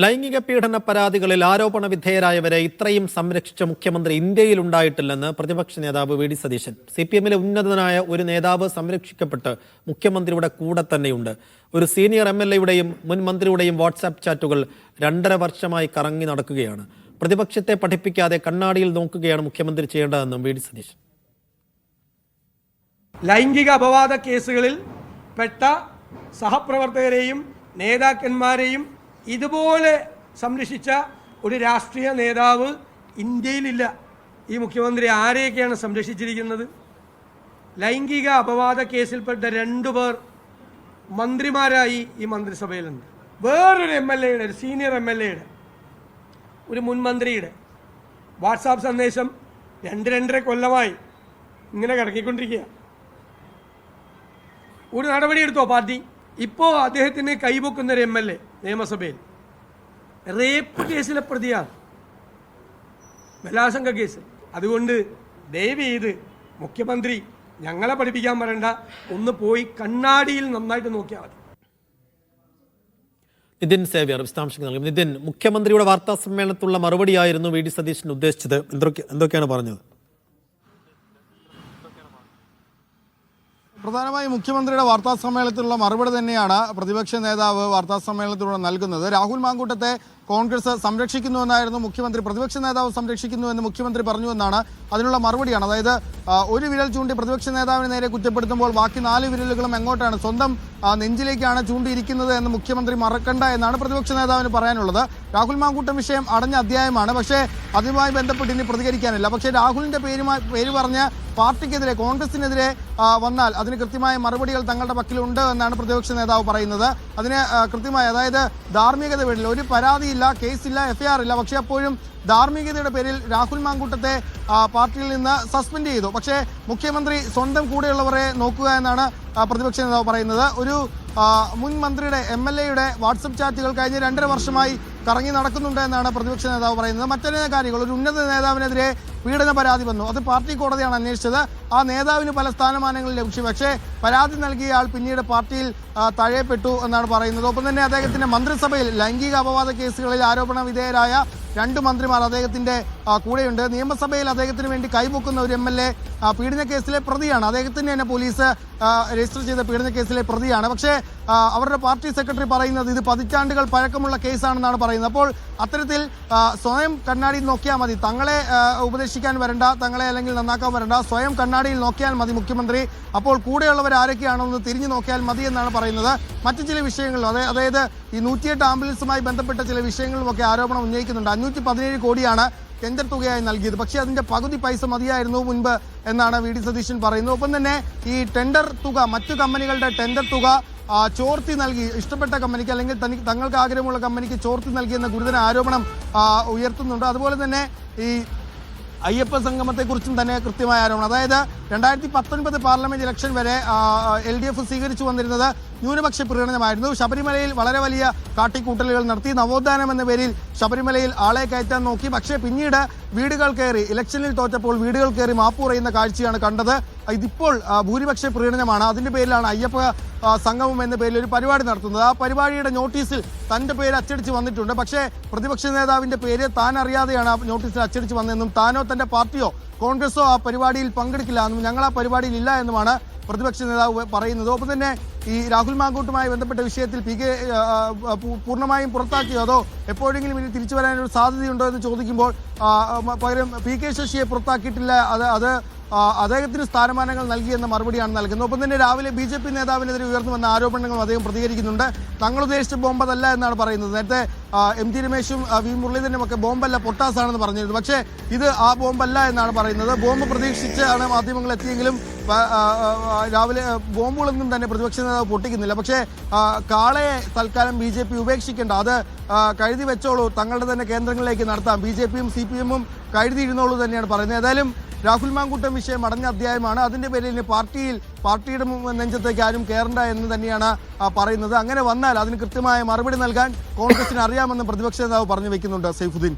ലൈംഗിക പീഡന പരാതികളിൽ ആരോപണ വിധേയരായവരെ ഇത്രയും സംരക്ഷിച്ച മുഖ്യമന്ത്രി ഇന്ത്യയിൽ ഉണ്ടായിട്ടില്ലെന്ന് പ്രതിപക്ഷ നേതാവ് V D Satheesan. C P എമ്മിലെ ഉന്നതനായ ഒരു നേതാവ് സംരക്ഷിക്കപ്പെട്ട് മുഖ്യമന്ത്രിയുടെ കൂടെ തന്നെയുണ്ട്. ഒരു സീനിയർ എം എൽ എയുടെയും മുൻ മന്ത്രിയുടെയും വാട്സാപ്പ് ചാറ്റുകൾ രണ്ടര വർഷമായി കറങ്ങി നടക്കുകയാണ്. പ്രതിപക്ഷത്തെ പഠിപ്പിക്കാതെ കണ്ണാടിയിൽ നോക്കുകയാണ് മുഖ്യമന്ത്രി ചെയ്യേണ്ടതെന്നും വി ഡി സതീശൻ. ലൈംഗിക അപവാദ കേസുകളിൽ പെട്ട സഹപ്രവർത്തകരെയും നേതാക്കന്മാരെയും ഇതുപോലെ സംരക്ഷിച്ച ഒരു രാഷ്ട്രീയ നേതാവ് ഇന്ത്യയിലില്ല. ഈ മുഖ്യമന്ത്രി ആരെയൊക്കെയാണ് സംരക്ഷിച്ചിരിക്കുന്നത്? ലൈംഗിക അപവാദ കേസിൽപ്പെട്ട രണ്ടു പേർ മന്ത്രിമാരായി ഈ മന്ത്രിസഭയിലുണ്ട്. വേറൊരു എം എൽ എയുടെ ഒരു സീനിയർ എം എൽ എയുടെ ഒരു മുൻ മന്ത്രിയുടെ വാട്സാപ്പ് സന്ദേശം രണ്ട് രണ്ടര കൊല്ലമായി ഇങ്ങനെ കിടക്കിക്കൊണ്ടിരിക്കുക ഒരു നടപടിയെടുത്തോ പാർട്ടി? ഇപ്പോൾ അദ്ദേഹത്തിന് കൈപൊക്കുന്ന ഒരു എം എൽ എ നിയമസഭയിൽ. റേപ്പ് കേസിലെ പ്രതിയാണ്. ബലാസംഗ കേസ് അതുകൊണ്ട് ദയവ് ചെയ്ത് മുഖ്യമന്ത്രി ഞങ്ങളെ പഠിപ്പിക്കാൻ പറയണ്ട. ഒന്ന് പോയി കണ്ണാടിയിൽ നന്നായിട്ട് നോക്കിയാൽ മതി. നിതിൻ സേവ്യർ വിശദാംശങ്ങൾ നൽകും. നിതിൻ മുഖ്യമന്ത്രിയുടെ വാർത്താ സമ്മേളനത്തിലുള്ള മറുപടിയായിരുന്നു വി ഡി സതീശൻ ഉദ്ദേശിച്ചത്. എന്തൊക്കെ എന്തൊക്കെയാണ് പറഞ്ഞത്? പ്രധാനമായും മുഖ്യമന്ത്രിയുടെ വാർത്താ സമ്മേളനത്തിലുള്ള മറുപടി തന്നെയാണ് പ്രതിപക്ഷ നേതാവ് വാർത്താ സമ്മേളനത്തിലൂടെ നൽകുന്നത്. രാഹുൽ മാങ്കൂട്ടത്തെ കോൺഗ്രസ് സംരക്ഷിക്കുന്നുവെന്നായിരുന്നു മുഖ്യമന്ത്രി. പ്രതിപക്ഷ നേതാവ് സംരക്ഷിക്കുന്നുവെന്ന് മുഖ്യമന്ത്രി പറഞ്ഞുവെന്നാണ് അതിനുള്ള മറുപടിയാണ്. അതായത് ഒരു വിരൽ ചൂണ്ടി പ്രതിപക്ഷ നേതാവിനെ നേരെ കുറ്റപ്പെടുത്തുമ്പോൾ ബാക്കി നാല് വിരലുകളും എങ്ങോട്ടാണ്? സ്വന്തം നെഞ്ചിലേക്കാണ് ചൂണ്ടിയിരിക്കുന്നത് എന്ന് മുഖ്യമന്ത്രി മറക്കണ്ട എന്നാണ് പ്രതിപക്ഷ നേതാവിന് പറയാനുള്ളത്. രാഹുൽ മാങ്കൂട്ടം വിഷയം അടഞ്ഞ അധ്യായമാണ്. പക്ഷേ അതുമായി ബന്ധപ്പെട്ട് ഇനി പ്രതികരിക്കാനില്ല. പക്ഷേ രാഹുലിന്റെ പേരുമായി പേര് പറഞ്ഞ് പാർട്ടിക്കെതിരെ കോൺഗ്രസിനെതിരെ വന്നാൽ അതിന് കൃത്യമായ മറുപടികൾ തങ്ങളുടെ പക്കലുണ്ട് എന്നാണ് പ്രതിപക്ഷ നേതാവ് പറയുന്നത്. അതിന് കൃത്യമായ അതായത് ധാർമ്മികത പേരിൽ ഒരു പരാതിയില്ല കേസില്ല എഫ്ഐആർ ഇല്ല. പക്ഷേ അപ്പോഴും ധാർമ്മികതയുടെ പേരിൽ രാഹുൽ മാങ്കൂട്ടത്തെ പാർട്ടിയിൽ നിന്ന് സസ്പെൻഡ് ചെയ്തു. പക്ഷേ മുഖ്യമന്ത്രി സ്വന്തം കൂടെയുള്ളവരെ നോക്കുക എന്നാണ് പ്രതിപക്ഷ നേതാവ് പറയുന്നത്. ഒരു മുൻ മന്ത്രിയുടെ എം എൽ എയുടെ വാട്സപ്പ് ചാറ്റുകൾ കഴിഞ്ഞ രണ്ടര വർഷമായി കറങ്ങി നടക്കുന്നുണ്ട് എന്നാണ് പ്രതിപക്ഷ നേതാവ് പറയുന്നത്. മറ്റൊരു കാര്യങ്ങൾ ഒരു ഉന്നത നേതാവിനെതിരെ പീഡന പരാതി വന്നു. അത് പാർട്ടി കോടതിയാണ് അന്വേഷിച്ചത്. ആ നേതാവിന് പല സ്ഥാനമാനങ്ങൾ ലഭിച്ചു. പക്ഷേ പരാതി നൽകിയ ആൾ പിന്നീട് പാർട്ടിയിൽ തഴയപ്പെട്ടു എന്നാണ് പറയുന്നത്. ഒപ്പം തന്നെ അദ്ദേഹത്തിന്റെ മന്ത്രിസഭയിൽ ലൈംഗിക അപവാദ കേസുകളിൽ ആരോപണ വിധേയരായ രണ്ട് മന്ത്രിമാർ അദ്ദേഹത്തിന്റെ കൂടെയുണ്ട്. നിയമസഭയിൽ അദ്ദേഹത്തിന് വേണ്ടി കൈപൊക്കുന്ന ഒരു എ പീഡന കേസിലെ പ്രതിയാണ്. അദ്ദേഹത്തിന് തന്നെ പോലീസ് രജിസ്റ്റർ ചെയ്ത പീഡന കേസിലെ പ്രതിയാണ്. പക്ഷേ അവരുടെ പാർട്ടി സെക്രട്ടറി പറയുന്നത് ഇത് പതിറ്റാണ്ടുകൾ പഴക്കമുള്ള കേസാണെന്നാണ് പറയുന്നത്. അപ്പോൾ അത്തരത്തിൽ സ്വയം കണ്ണാടിയിൽ നോക്കിയാൽ മതി. തങ്ങളെ ഉപദേശിക്കാൻ വരണ്ട തങ്ങളെ അല്ലെങ്കിൽ നന്നാക്കാൻ വരണ്ട സ്വയം കണ്ണാടിയിൽ നോക്കിയാൽ മതി മുഖ്യമന്ത്രി. അപ്പോൾ കൂടെയുള്ളവർ ആരൊക്കെയാണെന്ന് തിരിഞ്ഞു നോക്കിയാൽ മതി എന്നാണ് പറയുന്നത്. മറ്റു ചില വിഷയങ്ങളിൽ അതായത് അതായത് ഈ നൂറ്റിയെട്ട് ആംബുലൻസുമായി ബന്ധപ്പെട്ട ചില വിഷയങ്ങളുമൊക്കെ ആരോപണം ഉന്നയിക്കുന്നുണ്ട്. അഞ്ഞൂറ്റി കോടിയാണ് ടെൻഡർ തുകയായി നൽകിയത്. പക്ഷേ അതിന്റെ പകുതി പൈസ മതിയായിരുന്നു മുൻപ് എന്നാണ് വി ഡി സതീശൻ പറയുന്നത്. ഒപ്പം തന്നെ ഈ ടെൻഡർ തുക മറ്റു കമ്പനികളുടെ ടെൻഡർ തുക ചോർത്തി നൽകി. ഇഷ്ടപ്പെട്ട കമ്പനിക്ക് അല്ലെങ്കിൽ തങ്ങൾക്ക് ആഗ്രഹമുള്ള കമ്പനിക്ക് ചോർത്തി നൽകിയെന്ന ഗുരുതര ആരോപണം ഉയർത്തുന്നുണ്ട്. അതുപോലെ തന്നെ ഈ അയ്യപ്പ സംഗമത്തെക്കുറിച്ചും തന്നെ കൃത്യമായ ആരോപണം അതായത് രണ്ടായിരത്തി പത്തൊൻപത് പാർലമെന്റ് ഇലക്ഷൻ വരെ എൽ ഡി എഫ് സ്വീകരിച്ചു വന്നിരുന്നത് ന്യൂനപക്ഷ പ്രകടനമായിരുന്നു ശബരിമലയിൽ വളരെ വലിയ കാട്ടിക്കൂട്ടലുകൾ നടത്തി. നവോത്ഥാനം എന്ന പേരിൽ ശബരിമലയിൽ ആളെ കയറ്റാൻ നോക്കി. പക്ഷേ പിന്നീട് വീടുകൾ കയറി ഇലക്ഷനിൽ തോറ്റപ്പോൾ വീടുകൾ കയറി മാപ്പ് പറയുന്ന കാഴ്ചയാണ് കണ്ടത്. ഇതിപ്പോൾ ഭൂരിപക്ഷ പ്രീണനമാണ്. അതിന്റെ പേരിലാണ് അയ്യപ്പ സംഗമം എന്ന പേരിൽ ഒരു പരിപാടി നടത്തുന്നത്. ആ പരിപാടിയുടെ നോട്ടീസിൽ തന്റെ പേര് അച്ചടിച്ച് വന്നിട്ടുണ്ട്. പക്ഷേ പ്രതിപക്ഷ നേതാവിന്റെ പേര് താൻ അറിയാതെയാണ് ആ നോട്ടീസിൽ അച്ചടിച്ച് വന്നതെന്നും താനോ തന്റെ പാർട്ടിയോ കോൺഗ്രസോ ആ പരിപാടിയിൽ പങ്കെടുക്കില്ല എന്നും ഞങ്ങൾ ആ പരിപാടിയിൽ ഇല്ല എന്നുമാണ് പ്രതിപക്ഷ നേതാവ് പറയുന്നത്. ഒപ്പം തന്നെ ഈ രാഹുൽ മാങ്കൂട്ടുമായി ബന്ധപ്പെട്ട വിഷയത്തിൽ പി കെ പൂർണമായും പുറത്താക്കിയോ? അതോ എപ്പോഴെങ്കിലും ഇനി തിരിച്ചു വരാനൊരു സാധ്യതയുണ്ടോ എന്ന് ചോദിക്കുമ്പോൾ പകരം പി കെ ശശിയെ പുറത്താക്കിയിട്ടില്ല അത് അത് അദ്ദേഹത്തിന് സ്ഥാനമാനങ്ങൾ നൽകിയെന്ന മറുപടിയാണ് നൽകുന്നത്. ഒപ്പം തന്നെ രാവിലെ ബി ജെ പി നേതാവിനെതിരെ ഉയർന്നു വന്ന ആരോപണങ്ങളും അദ്ദേഹം പ്രതികരിക്കുന്നുണ്ട്. തങ്ങൾ ഉദ്ദേശിച്ച ബോംബതല്ല എന്നാണ് പറയുന്നത്. നേരത്തെ എം ടി രമേശും വി മുരളീധരനും ഒക്കെ ബോംബല്ല പൊട്ടാസാണെന്ന് പറഞ്ഞിരുന്നു. പക്ഷേ ഇത് ആ ബോംബല്ല എന്നാണ് പറയുന്നത്. ബോംബ് പ്രതീക്ഷിച്ചാണ് മാധ്യമങ്ങൾ എത്തിയെങ്കിലും രാവിലെ ബോംബുകളൊന്നും തന്നെ പ്രതിപക്ഷ നേതാവ് പൊട്ടിക്കുന്നില്ല. പക്ഷേ കാളയെ തൽക്കാലം ബി ജെ പി ഉപേക്ഷിക്കേണ്ട. അത് കഴുതി വെച്ചോളൂ. തങ്ങളുടെ തന്നെ കേന്ദ്രങ്ങളിലേക്ക് നടത്താം. ബി ജെ പിയും സി പി എമ്മും കഴുതിയിരുന്നോളൂ തന്നെയാണ് പറയുന്നത്. ഏതായാലും രാഹുൽ മാങ്കൂട്ടം വിഷയം അടഞ്ഞ അധ്യായമാണ്. അതിന്റെ പേരിൽ പാർട്ടിയിൽ പാർട്ടിയുടെ നെഞ്ചത്തേക്ക് ആരും കയറണ്ട എന്ന് തന്നെയാണ് പറയുന്നത്. അങ്ങനെ വന്നാൽ അതിന് കൃത്യമായ മറുപടി നൽകാൻ കോൺഗ്രസിന് അറിയാമെന്ന് പ്രതിപക്ഷ നേതാവ് പറഞ്ഞു വെക്കുന്നുണ്ട് സൈഫുദ്ദീൻ.